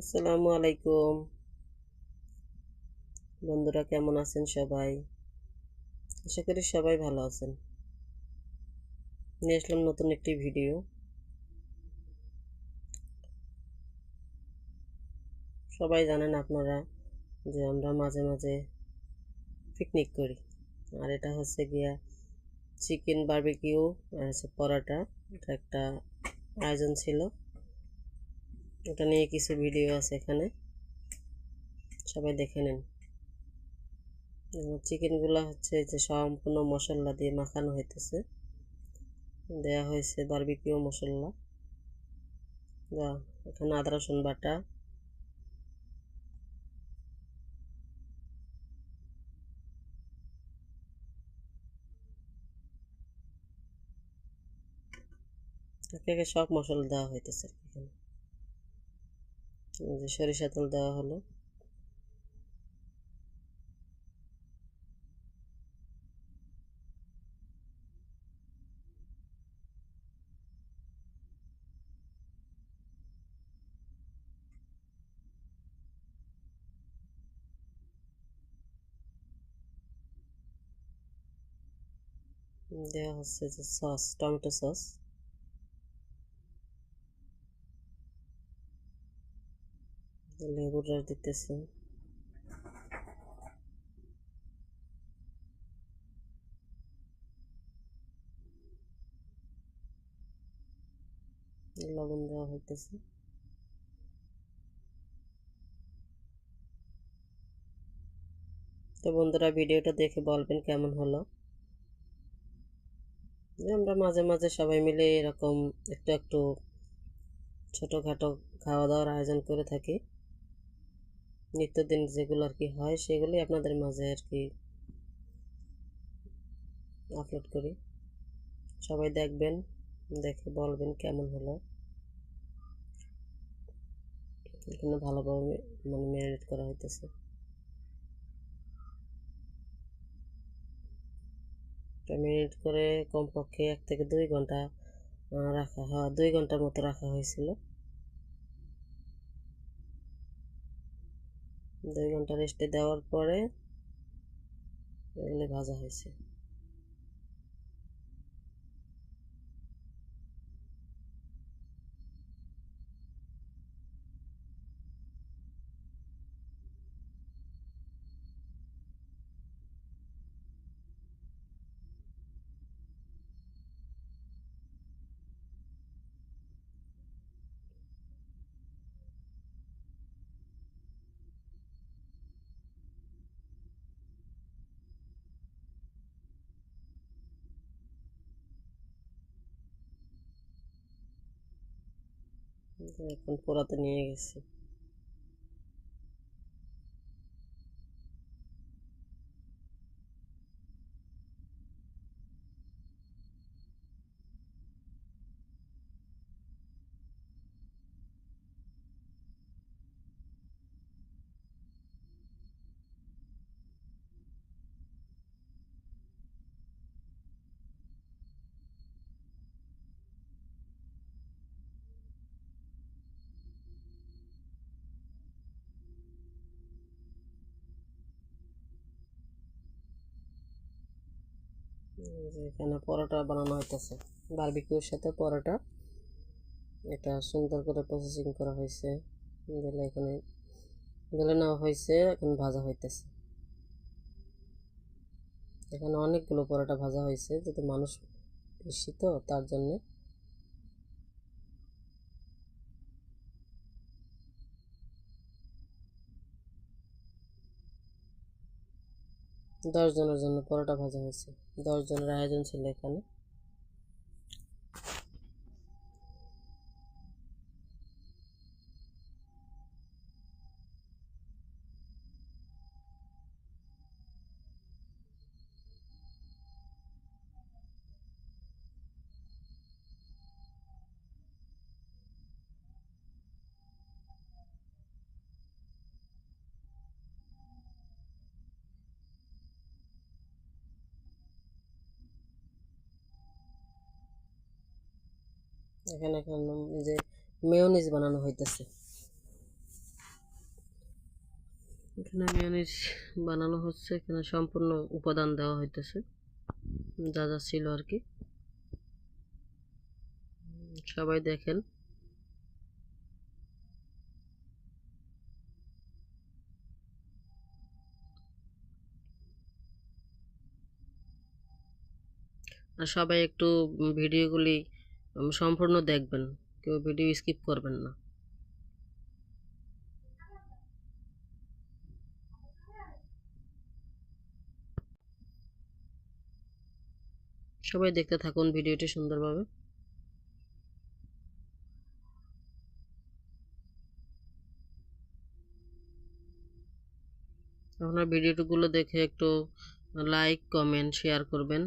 আসসালামু আলাইকুম। বন্ধুরা, কেমন আছেন সবাই? আশা করি সবাই ভালো আছেন। নিয়ে আসলাম নতুন একটি ভিডিও। সবাই জানেন আপনারা যে আমরা মাঝে মাঝে পিকনিক করি। আর এটা হচ্ছে গিয়া চিকেন বারবিকিউ আর হচ্ছে পরোটা। এটা একটা আয়োজন ছিল। এটা নিয়ে কিছু ভিডিও আছে এখানে। সবাই দেখে নেন। চিকেনগুলো হচ্ছে যে সম্পূর্ণ মশলা দিয়ে মাখানো হইতেছে। দেয়া হয়েছে বারবিকিউ মশলা। যা, এখানে আদা, রসুন বাটা। একে সব মশলা দেওয়া হইতেছে। যে সরিষা তেল দেওয়া হলো। দেওয়া হচ্ছে যে সস টমেটো সস। লেবুর দিতেছে। লবণ দেওয়া হইতেছে। তো বন্ধুরা, ভিডিওটা দেখে বলবেন কেমন হলো? আমরা মাঝে মাঝে সবাই মিলে এরকম একটু একটু ছোটোখাটো খাওয়া দাওয়ার আয়োজন করে থাকি। নিত্যদিন যেগুলো আর কি হয়, সেগুলোই আপনাদের মাঝে আর কি আপলোড করি। সবাই দেখবেন, দেখে বলবেন কেমন হলো। এখানে ভালোভাবে মানে ম্যারিনেট করা হইতেছে। ম্যারিনেট করে কমপক্ষে এক থেকে দুই ঘণ্টা রাখা, হয়, দুই ঘণ্টার মতো রাখা হয়েছিল। দুই ঘণ্টা রেস্টে দেওয়ার পরে এগুলি ভাজা হয়েছে। এখন পোড়াতে নিয়ে গেছি। এখানে পরোটা বানানো হইতেছে। বারবিকিউর সাথে পরোটা। এটা সুন্দর করে প্রসেসিং করা হয়েছে গেলে এখানে, গেলে নেওয়া হয়েছে এখন ভাজা হইতেছে। এখানে অনেকগুলো পরোটা ভাজা হয়েছে যেহেতু মানুষ বেশি তো, তার জন্যে দশ জনের জন্য পরোটা ভাজা হয়েছে। দশ জনের আয়োজন ছিল এখানে। এখানে এখন যে মেয়নিজ বানানো হইতেছে? এখানে মেয়নিজ বানানো হচ্ছে, এখানে সম্পূর্ণ উপাদান দেওয়া হইতেছে। যা যা ছিল আর কি। সবাই দেখেন। সবাই একটু ভিডিওগুলি সম্পূর্ণ দেখবেন, কেউ ভিডিও স্কিপ করবেন না। সবাই দেখতে থাকুন ভিডিওটি সুন্দরভাবে। আপনার ভিডিওগুলো দেখে একটু লাইক কমেন্ট শেয়ার করবেন।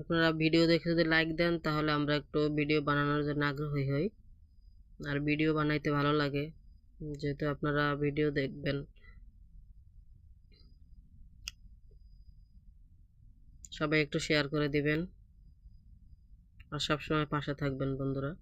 আপনারা ভিডিও দেখে যদি লাইক দেন, তাহলে আমরা একটু ভিডিও বানানোর জন্য আগ্রহী হই। আর ভিডিও বানাইতে ভালো লাগে, যেহেতু আপনারা ভিডিও দেখবেন। সবাই একটু শেয়ার করে দিবেন। আর সবসময় পাশে থাকবেন, বন্ধুরা।